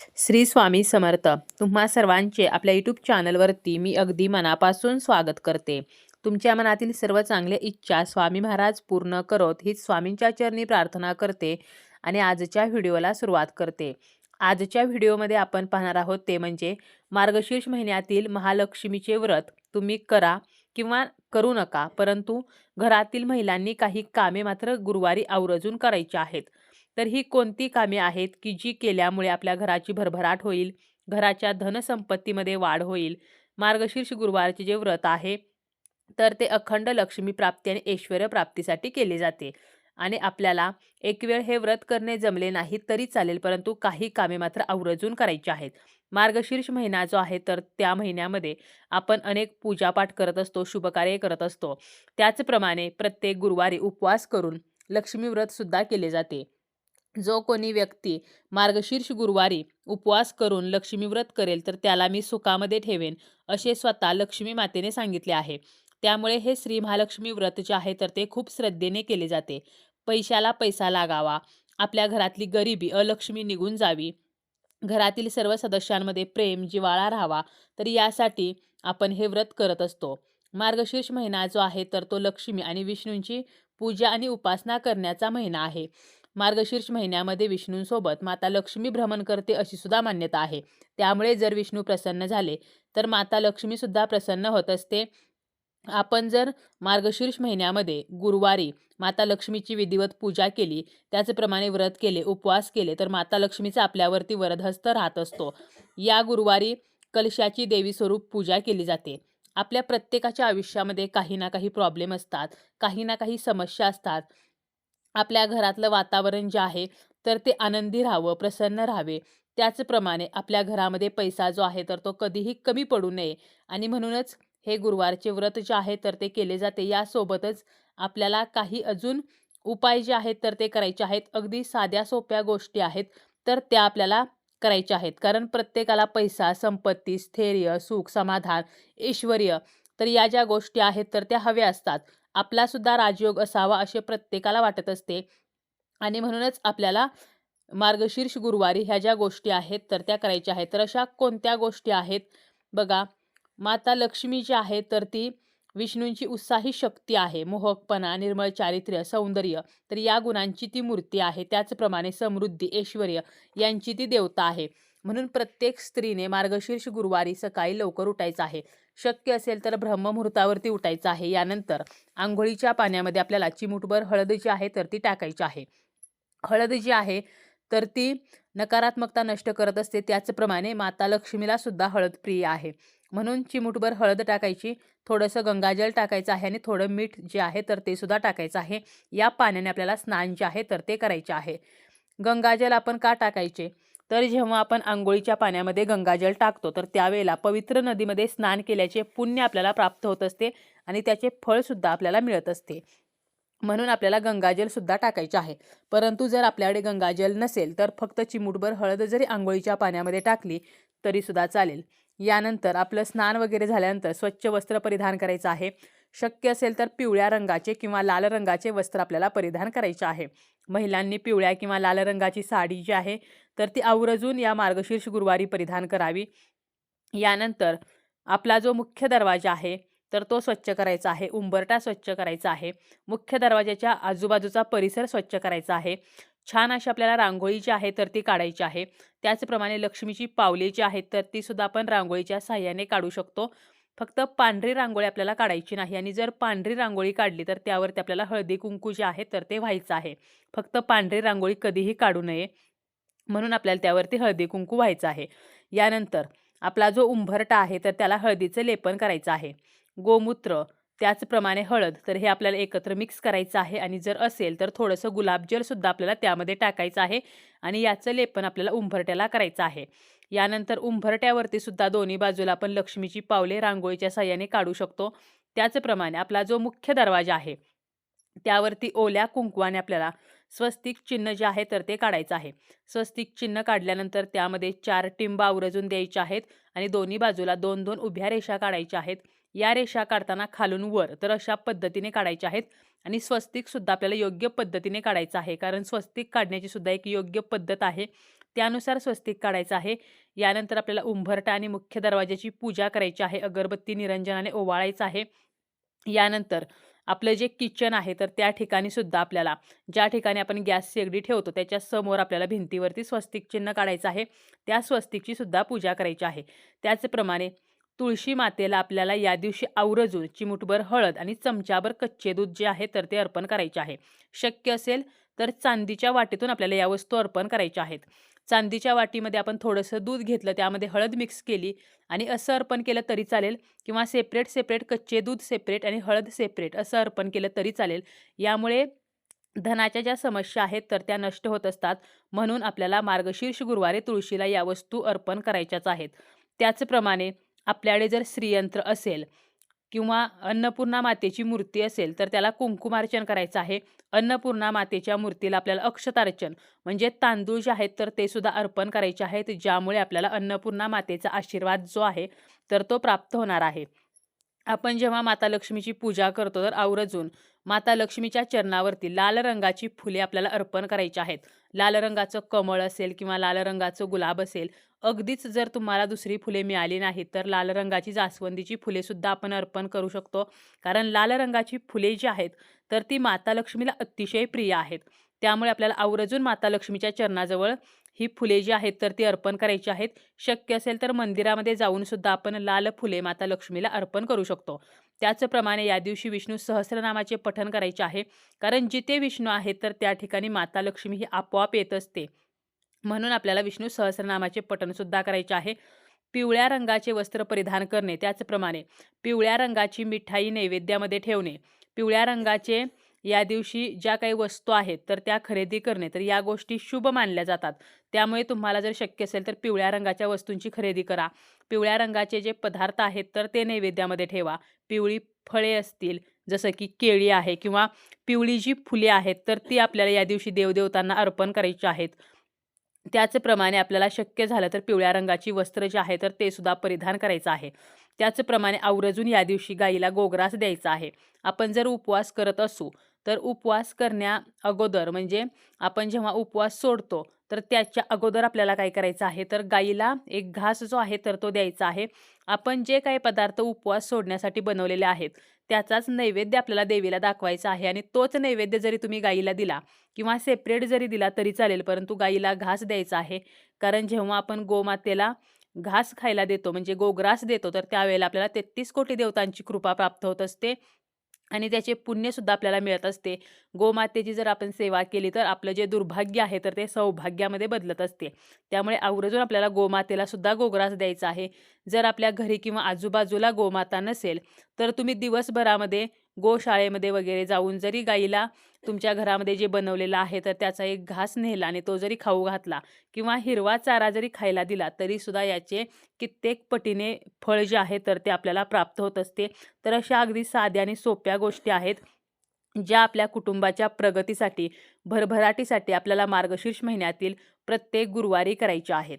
श्री स्वामी समर्थ. तुम्हा सर्वांचे आपल्या यूट्यूब चॅनलवरती मी अगदी मनापासून स्वागत करते. तुमच्या मनातील सर्व चांगल्या इच्छा स्वामी महाराज पूर्ण करत हीच स्वामींच्या चरणी प्रार्थना करते आणि आजच्या व्हिडिओला सुरुवात करते. आजच्या व्हिडिओमध्ये आपण पाहणार आहोत ते म्हणजे मार्गशीर्ष महिन्यातील महालक्ष्मीचे व्रत. तुम्ही करा किंवा करू नका परंतु घरातील महिलांनी काही कामे मात्र गुरुवारी आवर्जून करायची आहेत. तर ही कोणती कामे आहेत की जी केल्यामुळे आपल्या घराची भरभराट होईल? घराच्या धनसंपत्तीमध्ये वाढ होईल. मार्गशीर्ष गुरुवारचे जे व्रत आहे तर ते अखंड लक्ष्मी प्राप्ती आणि ऐश्वर प्राप्तीसाठी केले जाते. आणि आपल्याला एक वेळ हे व्रत करणे जमले नाही तरी चालेल परंतु काही कामे मात्र आवर्जून करायची आहेत. मार्गशीर्ष महिना जो आहे तर त्या महिन्यामध्ये आपण अनेक पूजापाठ करत असतो शुभकार्य करत असतो. त्याचप्रमाणे प्रत्येक गुरुवारी उपवास करून लक्ष्मी व्रत सुद्धा केले जाते. जो कोणी व्यक्ती मार्गशीर्ष गुरुवारी उपवास करून लक्ष्मी व्रत करेल तर त्याला मी सुखामध्ये ठेवेन असे स्वतः लक्ष्मी मातेने सांगितले आहे. त्यामुळे हे श्री महालक्ष्मी व्रत जे आहे तर ते खूप श्रद्धेने केले जाते. पैशाला पैसा लागावा. आपल्या घरातली गरिबी अलक्ष्मी निघून जावी. घरातील सर्व सदस्यांमध्ये प्रेम जिवाळा राहावा तर यासाठी आपण हे व्रत करत असतो. मार्गशीर्ष महिना जो आहे तर तो लक्ष्मी आणि विष्णूंची पूजा आणि उपासना करण्याचा महिना आहे. मार्गशीर्ष महिन्यामध्ये विष्णूंसोबत माता लक्ष्मी भ्रमण करते अशी सुद्धा मान्यता आहे. त्यामुळे जर विष्णू प्रसन्न झाले तर माता लक्ष्मी सुद्धा प्रसन्न होत असते. आपण जर मार्गशीर्ष महिन्यामध्ये गुरुवारी माता लक्ष्मीची विधिवत पूजा केली त्याचप्रमाणे व्रत केले उपवास केले तर माता लक्ष्मीचा आपल्यावरती वरदहस्त राहत असतो. या गुरुवारी कलशाची देवी स्वरूप पूजा केली जाते. आपल्या प्रत्येकाच्या आयुष्यामध्ये काही ना काही प्रॉब्लेम असतात काही ना काही समस्या असतात. आपल्या घरातलं वातावरण जे आहे तर ते आनंदी राहावं प्रसन्न राहावे. त्याचप्रमाणे आपल्या घरामध्ये पैसा जो आहे तर तो कधीही कमी पडू नये. आणि म्हणूनच हे गुरुवारचे व्रत जे आहे तर ते केले जाते. यासोबतच आपल्याला काही अजून उपाय जे आहेत तर ते करायचे आहेत. अगदी साध्या सोप्या गोष्टी आहेत तर त्या आपल्याला करायच्या आहेत. कारण प्रत्येकाला पैसा संपत्ती स्थैर्य सुख समाधान ऐश्वर तर या ज्या गोष्टी आहेत तर त्या हव्या असतात. आपलासुद्धा राजयोग असावा असे प्रत्येकाला वाटत असते. आणि म्हणूनच आपल्याला मार्गशीर्ष गुरुवारी ह्या ज्या गोष्टी आहेत तर त्या करायच्या आहेत. तर अशा कोणत्या गोष्टी आहेत? बघा माता लक्ष्मी जी आहे तर ती विष्णूंची उत्साही शक्ती आहे. मोहकपणा निर्मळ चारित्र्य सौंदर्य तर या गुणांची ती मूर्ती आहे. त्याचप्रमाणे समृद्धी ऐश्वर यांची ती देवता आहे. म्हणून प्रत्येक स्त्रीने मार्गशीर्ष गुरुवारी सकाळी लवकर उठायचं आहे. शक्य असेल तर ब्रह्ममुहूर्तावरती उठायचं आहे. यानंतर आंघोळीच्या पाण्यामध्ये आपल्याला चिमुटभर हळद जी आहे तर ती टाकायची आहे. हळद जी आहे तर ती नकारात्मकता नष्ट करत असते. त्याचप्रमाणे माता लक्ष्मीला सुद्धा हळद प्रिय आहे. म्हणून चिमुटभर हळद टाकायची थोडंसं गंगाजल टाकायचं आहे आणि थोडं मीठ जे आहे तर ते सुद्धा टाकायचं आहे. या पाण्याने आपल्याला स्नान जे आहे तर ते करायचे आहे. गंगाजल आपण का टाकायचे? तर जेव्हा आपण आंघोळीच्या पाण्यामध्ये गंगाजल टाकतो तर त्यावेळेला पवित्र नदीमध्ये स्नान केल्याचे पुण्य आपल्याला प्राप्त होत असते आणि त्याचे फळसुद्धा आपल्याला मिळत असते. म्हणून आपल्याला गंगाजलसुद्धा टाकायचे आहे. परंतु जर आपल्याकडे गंगाजल नसेल तर फक्त चिमूटभर हळद जरी आंघोळीच्या पाण्यामध्ये टाकली तरीसुद्धा चालेल. यानंतर आपलं स्नान वगैरे झाल्यानंतर स्वच्छ वस्त्र परिधान करायचं आहे. शक्य असेल तर पिवळ्या रंगाचे किंवा लाल रंगाचे वस्त्र आपल्याला परिधान करायचे आहे. महिलांनी पिवळ्या किंवा लाल रंगाची साडी जी आहे तर ती आवर्जून या मार्गशीर्ष गुरुवारी परिधान करावी. यानंतर आपला जो मुख्य दरवाजा आहे तर तो स्वच्छ करायचा आहे. उंबरटा स्वच्छ करायचा आहे. मुख्य दरवाजाच्या आजूबाजूचा परिसर स्वच्छ करायचा आहे. छान अशी आपल्याला रांगोळी जी आहे तर ती काढायची आहे. त्याचप्रमाणे लक्ष्मीची पावले जी आहेत तर ती सुद्धा आपण रांगोळीच्या साह्याने काढू शकतो. फक्त पांढरी रांगोळी आपल्याला काढायची नाही आणि जर पांढरी रांगोळी काढली तर त्यावरती आपल्याला हळदी कुंकू जे आहे तर ते व्हायचं आहे. फक्त पांढरी रांगोळी कधीही काढू नये. म्हणून आपल्याला त्यावरती हळदी कुंकू व्हायचं आहे. यानंतर आपला जो उंभरटा आहे तर त्याला हळदीचं लेपन करायचं आहे. गोमूत्र त्याचप्रमाणे हळद तर हे आपल्याला एकत्र मिक्स करायचं आहे आणि जर असेल तर थोडंसं गुलाबजलसुद्धा आपल्याला त्यामध्ये टाकायचं आहे आणि याचं लेपन आपल्याला उंभरट्याला करायचं आहे. यानंतर उंभरट्यावरती सुद्धा दोन्ही बाजूला आपण लक्ष्मीची पावले रांगोळीच्या साह्याने काढू शकतो. त्याचप्रमाणे आपला जो मुख्य दरवाजा आहे त्यावरती ओल्या कुंकवाने आपल्याला स्वस्तिक चिन्ह जे आहे तर ते काढायचं आहे. स्वस्तिक चिन्ह काढल्यानंतर त्यामध्ये चार टिंब आवरजून द्यायच्या आहेत आणि दोन्ही बाजूला दोन दोन उभ्या रेषा काढायच्या आहेत. या रेषा काढताना खालून वर तर अशा पद्धतीने काढायच्या आहेत आणि स्वस्तिक सुद्धा आपल्याला योग्य पद्धतीने काढायचं आहे. कारण स्वस्तिक काढण्याची सुद्धा एक योग्य पद्धत आहे. त्यानुसार स्वस्तिक काढायचं आहे. यानंतर आपल्याला उंभरटा आणि मुख्य दरवाजाची पूजा करायची आहे. अगरबत्ती निरंजनाने ओवाळायचं आहे. यानंतर आपलं जे किचन आहे तर त्या ठिकाणी सुद्धा आपल्याला ज्या ठिकाणी आपण गॅस शेगडी ठेवतो त्याच्यासमोर आपल्याला भिंतीवरती स्वस्तिक चिन्ह काढायचं आहे. त्या स्वस्तिकची सुद्धा पूजा करायची आहे. त्याचप्रमाणे तुळशी मातेला आपल्याला या दिवशी आवरजून चिमुटभर हळद आणि चमचाभर कच्चे दूध जे आहे तर ते अर्पण करायचे आहे. शक्य असेल तर चांदीच्या वाटेतून आपल्याला या वस्तू अर्पण करायच्या आहेत. चांदीच्या वाटीमध्ये आपण थोडंसं दूध घेतलं त्यामध्ये हळद मिक्स केली आणि असं अर्पण केलं तरी चालेल. किंवा सेपरेट सेपरेट कच्चे दूध सेपरेट आणि हळद सेपरेट असं अर्पण केलं तरी चालेल. यामुळे धनाच्या ज्या समस्या आहेत तर त्या नष्ट होत असतात. म्हणून आपल्याला मार्गशीर्ष गुरुवारी तुळशीला या वस्तू अर्पण करायच्याच आहेत. त्याचप्रमाणे आपल्याकडे जर श्रीयंत्र असेल किंवा अन्नपूर्णा मातेची मूर्ती असेल तर त्याला कुंकुमार्चन करायचं आहे. अन्नपूर्णा मातेच्या मूर्तीला आपल्याला अक्षतार्चन म्हणजे तांदूळ जे आहेत तर ते सुद्धा अर्पण करायचे आहेत ज्यामुळे आपल्याला अन्नपूर्णा मातेचा आशीर्वाद जो आहे तर तो प्राप्त होणार आहे. आपण जेव्हा माता लक्ष्मीची पूजा करतो तर आवर्जून माता लक्ष्मीच्या चरणावरती लाल रंगाची फुले आपल्याला अर्पण करायची आहेत. लाल रंगाचं कमळ असेल किंवा लाल रंगाचं गुलाब असेल अगदीच जर तुम्हाला दुसरी फुले मिळाली नाहीत तर लाल रंगाची जास्वंदीची फुलेसुद्धा आपण अर्पण करू शकतो. कारण लाल रंगाची फुले जी आहेत तर ती माता लक्ष्मीला अतिशय प्रिय आहेत. त्यामुळे आपल्याला आवर्जून माता लक्ष्मीच्या चरणाजवळ ही फुले जी आहेत तर ती अर्पण करायची आहेत. शक्य असेल तर मंदिरामध्ये जाऊन सुद्धा आपण लाल फुले माता लक्ष्मीला अर्पण करू शकतो. त्याचप्रमाणे या दिवशी विष्णू सहस्रनामाचे पठण करायचे आहे. कारण जिथे विष्णू आहेत तर त्या ठिकाणी माता लक्ष्मी ही आपोआप येत असते. म्हणून आपल्याला विष्णू सहस्रनामाचे पठणसुद्धा करायचे आहे. पिवळ्या रंगाचे वस्त्र परिधान करणे त्याचप्रमाणे पिवळ्या रंगाची मिठाई नैवेद्यामध्ये ठेवणे पिवळ्या रंगाचे या दिवशी ज्या काही वस्तू आहेत तर त्या खरेदी करणे तर या गोष्टी शुभ मानल्या जातात. त्यामुळे तुम्हाला जर शक्य असेल तर पिवळ्या रंगाच्या वस्तूंची खरेदी करा. पिवळ्या रंगाचे जे पदार्थ आहेत तर ते नैवेद्यामध्ये ठेवा. पिवळी फळे असतील जसं की केळी आहे किंवा पिवळी जी फुले आहेत तर ती आपल्याला या दिवशी देवदेवतांना अर्पण करायची आहेत. त्याचप्रमाणे आपल्याला शक्य झालं तर पिवळ्या रंगाची वस्त्र जे आहे तर ते सुद्धा परिधान करायचं आहे. त्याचप्रमाणे आवर्जून या दिवशी गाईला गोग्रास द्यायचा आहे. आपण जर उपवास करत असू तर उपवास करण्या अगोदर म्हणजे आपण जेव्हा उपवास सोडतो तर त्याच्या अगोदर आपल्याला काय करायचं आहे? तर गाईला एक घास जो आहे तर तो द्यायचा आहे. आपण जे काही पदार्थ उपवास सोडण्यासाठी बनवलेले आहेत त्याचाच नैवेद्य आपल्याला देवीला दाखवायचा आहे आणि तोच नैवेद्य जरी तुम्ही गाईला दिला किंवा सेपरेट जरी दिला तरी चालेल परंतु गाईला घास द्यायचा आहे. कारण जेव्हा आपण गोमातेला घास खायला देतो म्हणजे गोग्रास देतो तर त्यावेळेला आपल्याला तेहतीस कोटी देवतांची कृपा प्राप्त होत असते. आणि त्याचे पुण्यसुद्धा आपल्याला मिळत असते. गोमातेची जर आपण सेवा केली तर आपलं जे दुर्भाग्य आहे तर ते सौभाग्यामध्ये बदलत असते. त्यामुळे आवर्जून आपल्याला गोमातेला सुद्धा गोग्रास द्यायचा आहे. जर आपल्या घरी किंवा आजूबाजूला गोमाता नसेल तर तुम्ही दिवसभरामध्ये गोशाळेमध्ये वगैरे जाऊन जरी गाईला तुमच्या घरामध्ये जे बनवलेलं आहे तर त्याचा एक घास नेला आणि तो जरी खाऊ घातला किंवा हिरवा चारा जरी खायला दिला तरी सुद्धा याचे कित्येक पटीने फळ जे आहे तर ते आपल्याला प्राप्त होत असते. तर अशा अगदी साध्या आणि सोप्या गोष्टी आहेत ज्या आपल्या कुटुंबाच्या प्रगतीसाठी भरभराटीसाठी आपल्याला मार्गशीर्ष महिन्यातील प्रत्येक गुरुवारी करायच्या आहेत.